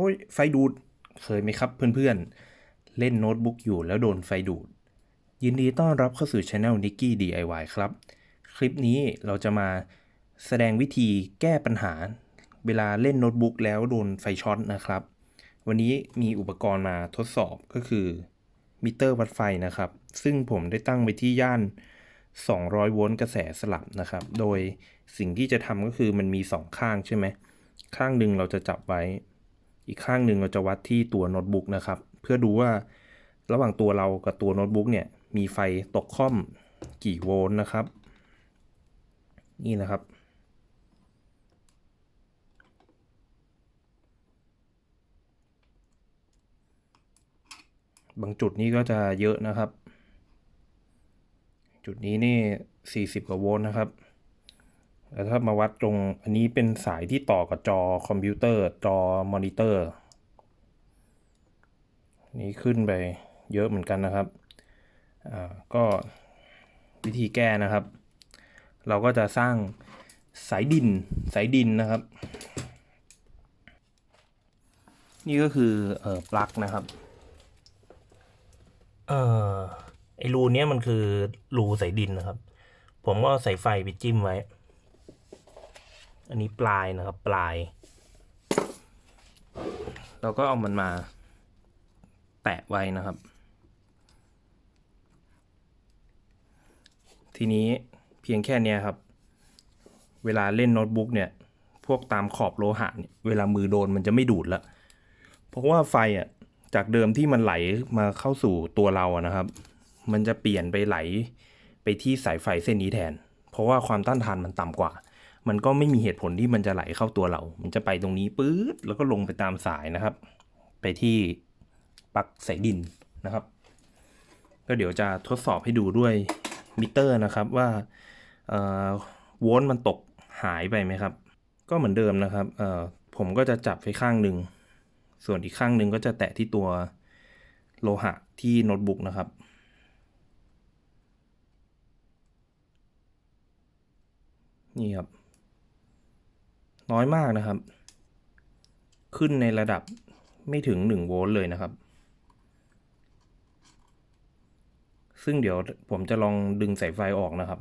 อ้ยไฟดูด เคยไหมครับเพื่อนๆ เล่นโน้ตบุ๊กอยู่แล้วโดนไฟดูด ยินดีต้อนรับเข้าสู่ช anel Nicky DIY ครับ คลิปนี้เราจะมาแสดงวิธีแก้ปัญหา เวลาเล่นโน้ตบุ๊กแล้วโดนไฟช็อตนะครับ วันนี้มีอุปกรณ์มาทดสอบก็คือมิเตอร์วัดไฟนะครับ ซึ่งผมได้ตั้งไว้ที่ย่าน 200 โวลต์กระแสสลับนะครับ โดยสิ่งที่จะทำก็คือมันมี 2 ข้างใช่ไหม ข้างหนึ่งเราจะจับไว้ อีกข้างหนึ่งเราจะวัดที่ตัวโน้ตบุ๊กนะครับ เพื่อดูว่าระหว่างตัวเรากับตัวโน้ตบุ๊กเนี่ยมีไฟตกค่อมกี่โวลต์นะครับ นี่นะครับบางจุดนี้ก็จะเยอะนะครับ จุดนี้นี่ 40 กว่าโวลต์นะครับ แล้วถ้ามาวัดตรงอันนี้เป็นสายที่ต่อกับจอคอมพิวเตอร์จอมอนิเตอร์นี่ขึ้นไปเยอะเหมือนกันนะครับอ่าก็วิธีแก้นะครับ เราก็จะสร้างสายดินสายดินนะครับ นี่ก็คือเอ่อปลั๊กนะครับเอ่อไอรูเนี้ยมันคือรูสายดินนะครับ ผมก็ใส่ไฟไปจิ้มไว้ อันนี้ปลายนะครับ ปลาย เราก็เอามันมา แตะไว้นะครับ ทีนี้เพียงแค่นี้ครับ เวลาเล่นโน้ตบุ๊กเนี่ย พวกตามขอบโลหะเนี่ยเวลามือโดนมันจะไม่ดูดละเพราะว่าไฟอะจากเดิมที่มันไหลมาเข้าสู่ตัวเราอะนะครับ มันจะเปลี่ยนไปไหลไปที่สายไฟเส้นนี้แทน เพราะว่าความต้านทานมันต่ำกว่า มันก็ไม่มีเหตุผลที่มันจะไหลเข้าตัวเรา มันจะไปตรงนี้ปื๊ดแล้วก็ลงไปตามสายนะครับ ไปที่ปลั๊กสายดินนะครับ ก็เดี๋ยวจะทดสอบให้ดูด้วยมิเตอร์นะครับว่าโวลต์มันตกหายไปไหมครับ ก็เหมือนเดิมนะครับผมก็จะจับไปข้างหนึ่ง ส่วนอีกข้างหนึ่งก็จะแตะที่ตัวโลหะที่โน้ตบุ๊กนะครับนี่ครับ น้อยมากนะครับ ขึ้นในระดับไม่ถึง 1 โวลต์เลยนะครับ ซึ่งเดี๋ยวผมจะลองดึงสายไฟออกนะครับ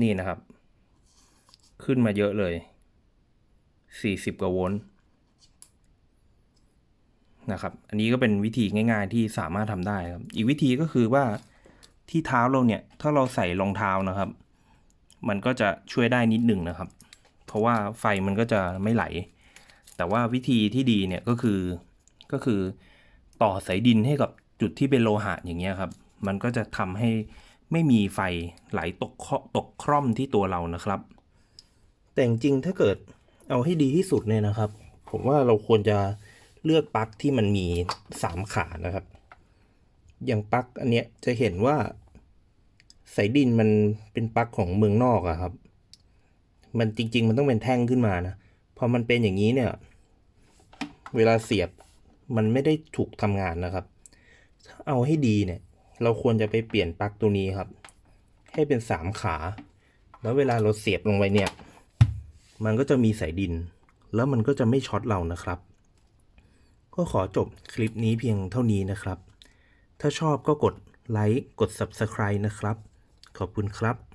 นี่นะครับ ขึ้นมาเยอะเลย 40 กว่าโวลต์นะครับ อันนี้ก็เป็นวิธีง่ายๆที่สามารถทำได้ครับ อีกวิธีก็คือว่าที่เท้าเราเนี่ย ถ้าเราใส่รองเท้านะครับ มันก็จะช่วยได้นิดหนึ่งนะครับ เพราะว่าไฟมันก็จะไม่ไหล แต่ว่าวิธีที่ดีเนี่ยก็คือก็คือต่อสายดินให้กับจุดที่เป็นโลหะอย่างเงี้ยครับ มันก็จะทำให้ไม่มีไฟไหลตกเคาะตกคร่อมที่ตัวเรานะครับ แต่จริงๆถ้าเกิดเอาให้ดีที่สุดเนี่ยนะครับ ผมว่าเราควรจะเลือกปลั๊กที่มันมีสามขานะครับ อย่างปลั๊กอันเนี้ยจะเห็นว่า สายดินมันเป็นปลั๊กของเมืองนอกอะครับ มันจริง ๆ มันต้องเป็นแท่งขึ้นมานะพอมันเป็นอย่างนี้เนี่ย เวลาเสียบมันไม่ได้ถูกทำงานนะครับถ้าเอาให้ดีเนี่ย เราควรจะไปเปลี่ยนปลั๊กตัวนี้ครับ ให้เป็นสามขา แล้วเวลาเราเสียบลงไปเนี่ย มันก็จะมีสายดิน แล้วมันก็จะไม่ช็อตเรานะครับ ก็ขอจบคลิปนี้เพียงเท่านี้นะครับ ถ้าชอบก็กดไลค์กด Subscribe นะครับ ขอบคุณครับ